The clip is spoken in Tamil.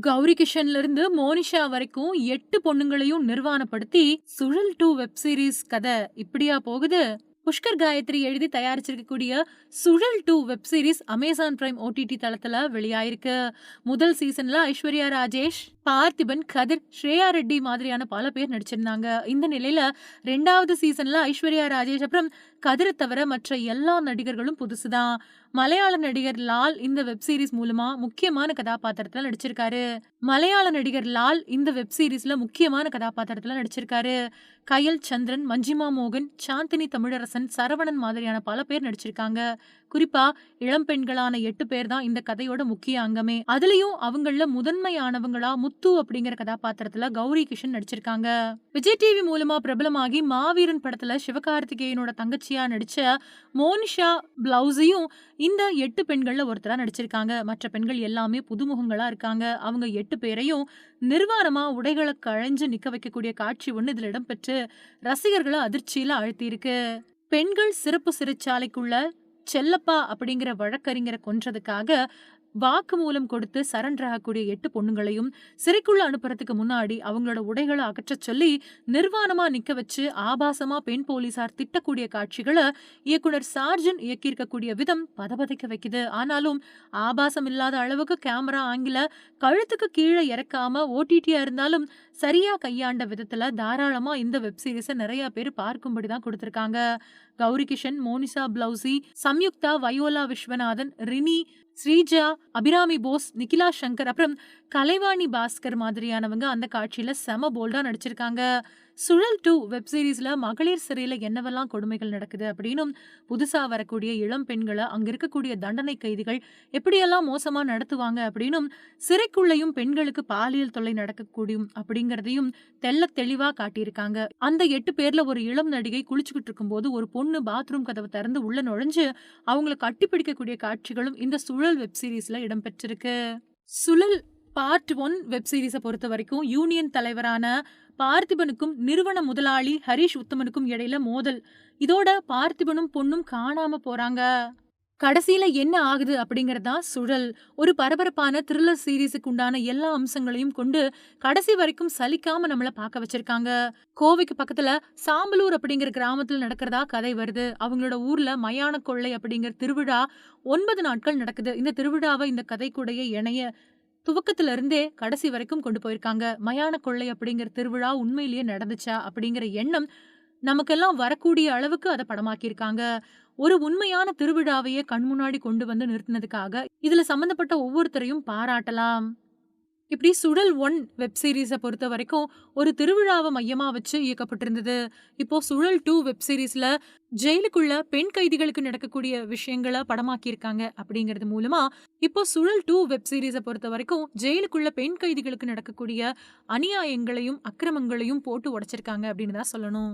கௌரி கிஷன்ல இருந்து மோனிஷா வரைக்கும் எட்டு பொண்ணுங்களையும் நிர்வாணப்படுத்தி சுழல் டூ வெப் சீரிஸ் கதை இப்படியா போகுது? புஷ்கர் காயத்ரி எழுதி தயாரிச்சிருக்கக்கூடிய Suzhal two web series Amazon Prime OTT தளத்துல வெளியாயிருக்கு. முதல் சீசன்ல ஐஸ்வர்யா ராஜேஷ். பார்த்திபன் கதிர் ஸ்ரேயா ரெட்டி மாதிரியான பல பேர் நடிச்சிருந்தாங்க. இந்த நிலையில ரெண்டாவது சீசன்ல ஐஸ்வர்யா ராஜேஷ் அப்புறம் கதிரை தவிர மற்ற எல்லா நடிகர்களும் புதுசுதான். மலையாள நடிகர் லால் இந்த வெப் சீரிஸ் மூலமா முக்கியமான கதாபாத்திரத்துல நடிச்சிருக்காரு. மலையாள நடிகர் லால் இந்த வெப் சீரிஸ்ல முக்கியமான கதாபாத்திரத்துல நடிச்சிருக்காரு. கயல் சந்திரன் மஞ்சிமா மோகன் சாந்தினி தமிழரசன் சரவணன் மாதிரியான பல பேர் நடிச்சிருக்காங்க. குறிப்பா இளம் பெண்களான எட்டு பேர் தான் இந்த கதையோட முக்கிய அங்கமே. அதுலயும் அவங்கள முதன்மையானவங்களா முத்து அப்படிங்கிற கதாபாத்திரத்துல கௌரி கிஷன் நடிச்சிருக்காங்க. விஜய் டிவி மூலமா பிரபலமாகி மாவீரன் படத்துல சிவகார்த்திகேயனோட தங்கச்சியா நடிச்ச மோனிஷா பிளவுஸையும் இந்த எட்டு பெண்கள்ல ஒருத்தரா நடிச்சிருக்காங்க. மற்ற பெண்கள் எல்லாமே புதுமுகங்களா இருக்காங்க. அவங்க எட்டு பேரையும் நிர்வாணமா உடைகளை கழைஞ்சு நிக்க வைக்கக்கூடிய காட்சி ஒண்ணு இதுல இடம்பெற்று ரசிகர்களை அதிர்ச்சியில ஆழ்த்தியிருக்கு. பெண்கள் சிறப்பு சிறைச்சாலைக்குள்ள செல்லப்பா அப்படிங்கிற வழக்கறிஞரை கொன்றதுக்காக வாக்குமூலம் கொடுத்து சரண்டர் ஆகக்கூடிய எட்டு பொண்ணுங்களையும் சிறைக்குள்ள அனுப்புறதுக்கு முன்னாடி அவங்களோட உடைகளை அகற்றச் சொல்லி நிர்வாணமா நிக்க வச்சு ஆபாசமா பெண் போலீசார் திட்டக்கூடிய காட்சிகளை இயக்குனர் சார்ஜன் இயக்கியிருக்கக்கூடிய விதம் பதபதைக்க வைக்குது. ஆனாலும் ஆபாசம் இல்லாத அளவுக்கு கேமரா ஆங்கில கழுத்துக்கு கீழே இறக்காம ஓடிடியா இருந்தாலும் சரியா கையாண்ட விதத்துல தாராளமா இந்த வெப் சீரிஸை நிறைய பேர் பார்க்கும்படி தான் கொடுத்திருக்காங்க. கௌரி கிஷன் மோனிசா பிளவுசி சம்யுக்தா வயோலா விஸ்வநாதன் ரினி ஸ்ரீஜா அபிராமி போஸ் நிகிலா சங்கர் அப்புறம் கலைவாணி பாஸ்கர் மாதிரியானவங்க அந்த காட்சியில செம போல்டா நடிச்சிருக்காங்க. சுழல் டூ வெப் சீரிஸ்ல மகளிர் சிறையில என்னவெல்லாம் கொடுமைகள் நடக்குது அப்படின்னும் புதுசா வரக்கூடிய இளம் பெண்களை அங்க இருக்கக்கூடிய தண்டனை கைதிகள் எப்படியெல்லாம் மோசமா நடத்துவாங்க அப்படின்னும் சிறைக்குள்ளேயும் பெண்களுக்கு பாலியல் தொல்லை நடக்கக்கூடியும் அப்படிங்கறதையும் தெள்ள தெளிவா காட்டியிருக்காங்க. அந்த எட்டு பேர்ல ஒரு இளம் நடிகை குளிச்சுக்கிட்டு இருக்கும்போது ஒரு பொண்ணு பாத்ரூம் கதவை திறந்து உள்ள நுழைஞ்சு அவங்கள கட்டிப்பிடிக்கக்கூடிய காட்சிகளும் இந்த சுழல் வெப் சீரிஸ்ல இடம்பெற்றிருக்கு. சுழல் பார்ட் ஒன் வெப் சீரிஸை பொறுத்த வரைக்கும் யூனியன் தலைவரான பார்த்திபனுக்கும் நிறுவன முதலாளி ஹரிஷ் உத்தமனுக்கும் இடையில மோதல். இதோட பார்த்திபனும் பொண்ணும் காணாம போறாங்க. கடைசியில என்ன ஆகுது அப்படிங்கறதா சுழல். ஒரு பரபரப்பான த்ரில்லர் சீரீஸுக்கு உண்டான எல்லா அம்சங்களையும் கொண்டு கடைசி வரைக்கும் சலிக்காம நம்மள பார்க்க வச்சிருக்காங்க. கோவைக்கு பக்கத்துல சாம்பலூர் அப்படிங்கிற கிராமத்துல நடக்கிறதா கதை வருது. அவங்களோட ஊர்ல மயான கொள்ளை அப்படிங்கிற திருவிழா ஒன்பது நாட்கள் நடக்குது. இந்த திருவிழாவை இந்த கதை கூடைய இணைய துவக்கத்துல இருந்தே கடைசி வரைக்கும் கொண்டு போயிருக்காங்க. மயான கொள்ளை அப்படிங்கிற திருவிழா உண்மையிலேயே நடந்துச்சா அப்படிங்கிற எண்ணம் நமக்கெல்லாம் வரக்கூடிய அளவுக்கு அதை படமாக்கியிருக்காங்க. ஒரு உண்மையான திருவிழாவையே கண் முன்னாடி கொண்டு வந்து நிறுத்தினதுக்காக இதுல சம்பந்தப்பட்ட ஒவ்வொருத்தரையும் பாராட்டலாம். இப்படி சுழல் ஒன் வெப் சீரீஸை பொறுத்த வரைக்கும் ஒரு திருவிழாவை மையமா வச்சு இயக்கப்பட்டிருந்தது. இப்போ சுழல் டூ வெப் சீரிஸ்ல ஜெயிலுக்குள்ள பெண் கைதிகளுக்கு நடக்கக்கூடிய விஷயங்களை படமாக்கியிருக்காங்க அப்படிங்கிறது மூலமா இப்போ சுழல் டூ வெப் சீரீஸை பொறுத்த வரைக்கும் ஜெயிலுக்குள்ள பெண் கைதிகளுக்கு நடக்கக்கூடிய அநியாயங்களையும் அக்கிரமங்களையும் போட்டு உடைச்சிருக்காங்க அப்படின்னு தான் சொல்லணும்.